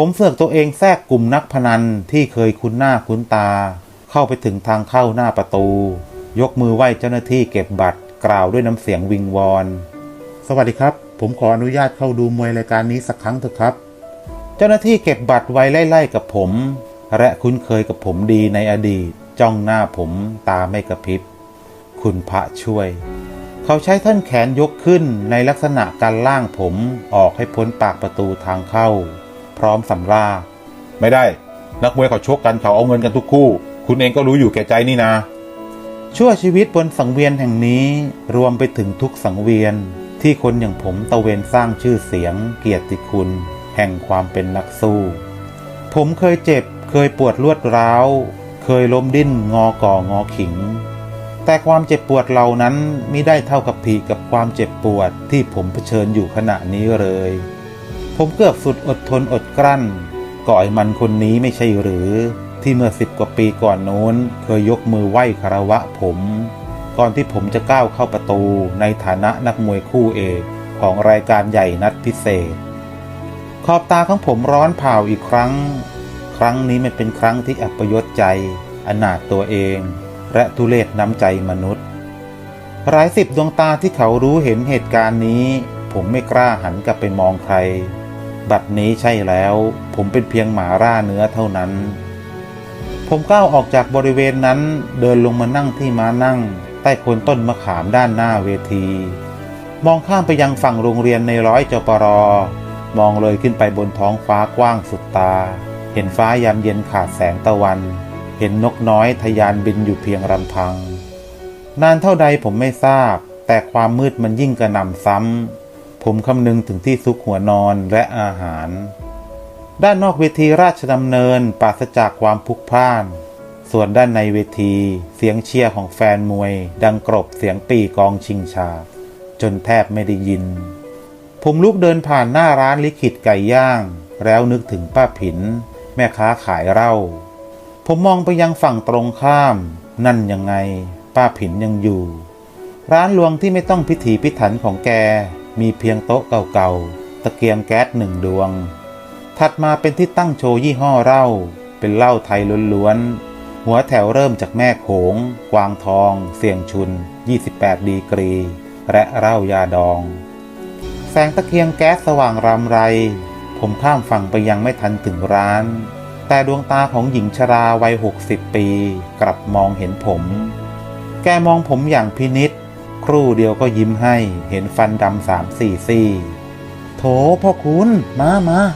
ผมเสือกตัวเองแทรกกลุ่มนักพนันที่เคยคุ้นหน้าคุ้นตา เข้าไปถึงทางเข้าหน้าประตู ยกมือไหว้เจ้าหน้าที่เก็บบัตรกล่าวด้วยน้ำเสียงวิงวอน สวัสดีครับ ผมขออนุญาตเข้าดูมวยรายการนี้สักครั้งเถอะครับ เจ้าหน้าที่เก็บบัตรไว้ไล่ๆกับผม และคุ้นเคยกับผมดีในอดีต จ้องหน้าผมตาไม่กระพริบ คุณพระช่วย เขาใช้ท่อนแขนยกขึ้นในลักษณะการล่างผมออกให้พ้นปากประตูทางเข้า พร้อมสำรา ไม่ได้ นักมวยเขาชกกันเขาเอาเงินกันทุกคู่ คุณเองก็รู้อยู่แก่ใจนี่นะ ชั่วชีวิตบนสังเวียนแห่งนี้รวมไปถึงทุกสังเวียนที่คนอย่างผมตะเวนสร้างชื่อเสียง เกียรติคุณ แห่งความเป็นนักสู้ ผมเคยเจ็บ เคยปวดรวดร้าว เคยล้มดิ้นงอก่องอขิง แต่ความเจ็บปวดเหล่านั้นมิได้เท่ากับผีกับความเจ็บปวดที่ผมเผชิญอยู่ขณะนี้เลย ผมเกือบสุดอดทนอดกลั้นก่อยมันคนนี้ไม่ใช่หรือ ที่เมื่อสิบกว่าปีก่อนโน้น เคยยกมือไหว้คารวะผม ก่อนที่ผมจะก้าวเข้าประตูในฐานะนักมวยคู่เอกของรายการใหญ่นัดพิเศษ ขอบตาของผมร้อนเผาอีกครั้ง ครั้งนี้มันเป็นครั้งที่อัปยศใจ อนาถตัวเอง และทุเลศน้ำใจมนุษย์หลายสิบดวงตาที่เขารู้เห็นเหตุการณ์นี้ ผมไม่กล้าหันกลับไปมองใคร บัดนี้ใช่แล้ว ผมเป็นเพียงหมาร่าเนื้อเท่านั้น ผมก้าวออกจากบริเวณนั้นเดินลงมานั่งที่ม้านั่ง ใต้โคนต้นมะขามด้านหน้าเวที มองข้ามไปยังฝั่งโรงเรียนในร้อยจปรมองเลยขึ้นไปบนท้องฟ้ากว้างสุดตา เห็นฟ้ายามเย็นขาดแสงตะวัน เห็นนกน้อยทะยานบินอยู่เพียงลำพัง นานเท่าใดผมไม่ทราบ แต่ความมืดมันยิ่งกระหน่ำซ้ำ ผมคำนึงถึงที่ซุกหัวนอนและอาหาร ด้านนอกเวทีราชดำเนินปราศจากความพลุกพล่าน ส่วนด้านในเวทีเสียงเชียร์ของแฟนมวย ดังกรบเสียงปีกองชิงชา จนแทบไม่ได้ยิน ผมลุกเดินผ่านหน้าร้านลิขิตไก่ย่าง แล้วนึกถึงป้าผิน แม่ค้าขายเหล้าผมมองไปยังฝั่งตรงข้าม นั่นยังไง ป้าผินยังอยู่ ร้านลวงที่ไม่ต้องพิถีพิถันของแก มีเพียงโต๊ะเก่าๆ ตะเกียงแก๊สหนึ่งดวง ถัดมาเป็นที่ตั้งโชว์ยี่ห้อเหล้า เป็นเหล้าไทยล้วนๆ หัวแถวเริ่มจากแม่โขง กวางทอง เสี่ยงชุน 28 ดีกรี และเหล้ายาดอง แสงตะเกียงแก๊สสว่างรำไร ผมข้ามฝั่งไปยังไม่ทันถึงร้าน แต่ดวงตาของหญิงชราวัย 60 ปี กลับมองเห็นผม แกมองผมอย่างพินิษ ครู่เดียวก็ยิ้มให้เห็นฟันดำสามสี่ซี่ โถพ่อคุณ มามา